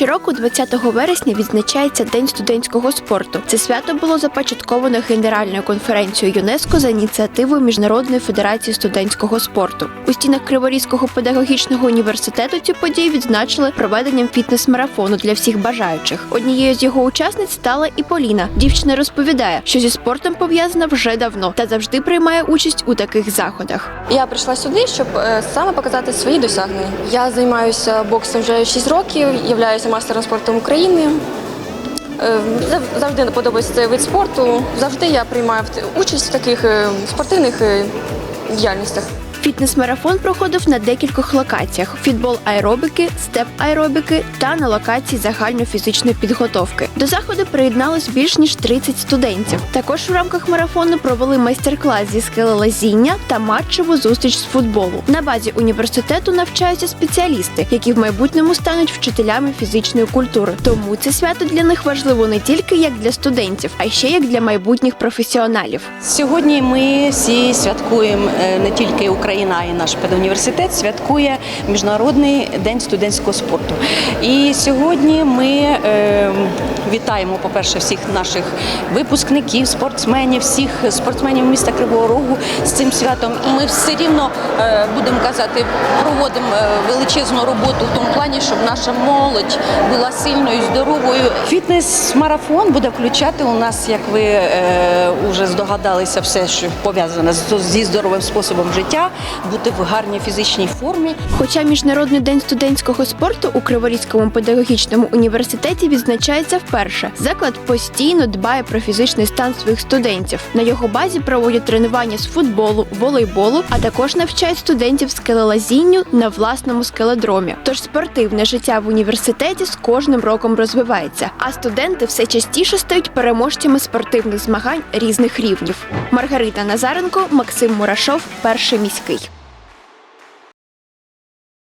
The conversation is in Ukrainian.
Щороку, 20 вересня, відзначається День студентського спорту. Це свято було започатковано Генеральною конференцією ЮНЕСКО за ініціативою Міжнародної федерації студентського спорту. У стінах Криворізького педагогічного університету цю подію відзначили проведенням фітнес-марафону для всіх бажаючих. Однією з його учасниць стала і Поліна. Дівчина розповідає, що зі спортом пов'язана вже давно та завжди приймає участь у таких заходах. Я прийшла сюди, щоб е, саме показати свої досягнення. Я займаюся боксом вже 6 років, являюся майстером спорту України. Е, зав- Завжди подобається цей вид спорту. Завжди я приймаю участь в таких е, спортивних е, діяльностях. Фітнес-марафон проходив на декількох локаціях: фітбол аеробіки, степ аеробіки та на локації загальнофізичної підготовки. До заходу приєдналось більш ніж 30 студентів. Також в рамках марафону провели майстер-клас зі скелелазіння та матчеву зустріч з футболу. На базі університету навчаються спеціалісти, які в майбутньому стануть вчителями фізичної культури. Тому це свято для них важливо не тільки як для студентів, а ще як для майбутніх професіоналів. Сьогодні ми всі святкуємо е, не тільки Україна, й наш педуніверситет святкує Міжнародний день студентського спорту. І сьогодні ми е, вітаємо, по-перше, всіх наших випускників, спортсменів, всіх спортсменів міста Кривого Рогу з цим святом. Ми все рівно е, будемо казати, проводимо е, величезну роботу в тому плані, щоб наша молодь була сильною, здоровою. Фітнес-марафон буде включати у нас, як ви е, вже здогадалися, все, що пов'язане зі здоровим способом життя, бути в гарній фізичній формі. Хоча Міжнародний день студентського спорту у Криворізькому педагогічному університеті відзначається вперше. Заклад постійно дбає про фізичний стан своїх студентів. На його базі проводять тренування з футболу, волейболу, а також навчають студентів скелелазінню на власному скеледромі. Тож спортивне життя в університеті з кожним роком розвивається, а студенти все частіше стають переможцями спортивних змагань різних рівнів. Маргарита Назаренко, Максим Мурашов, перший міський. Луцький.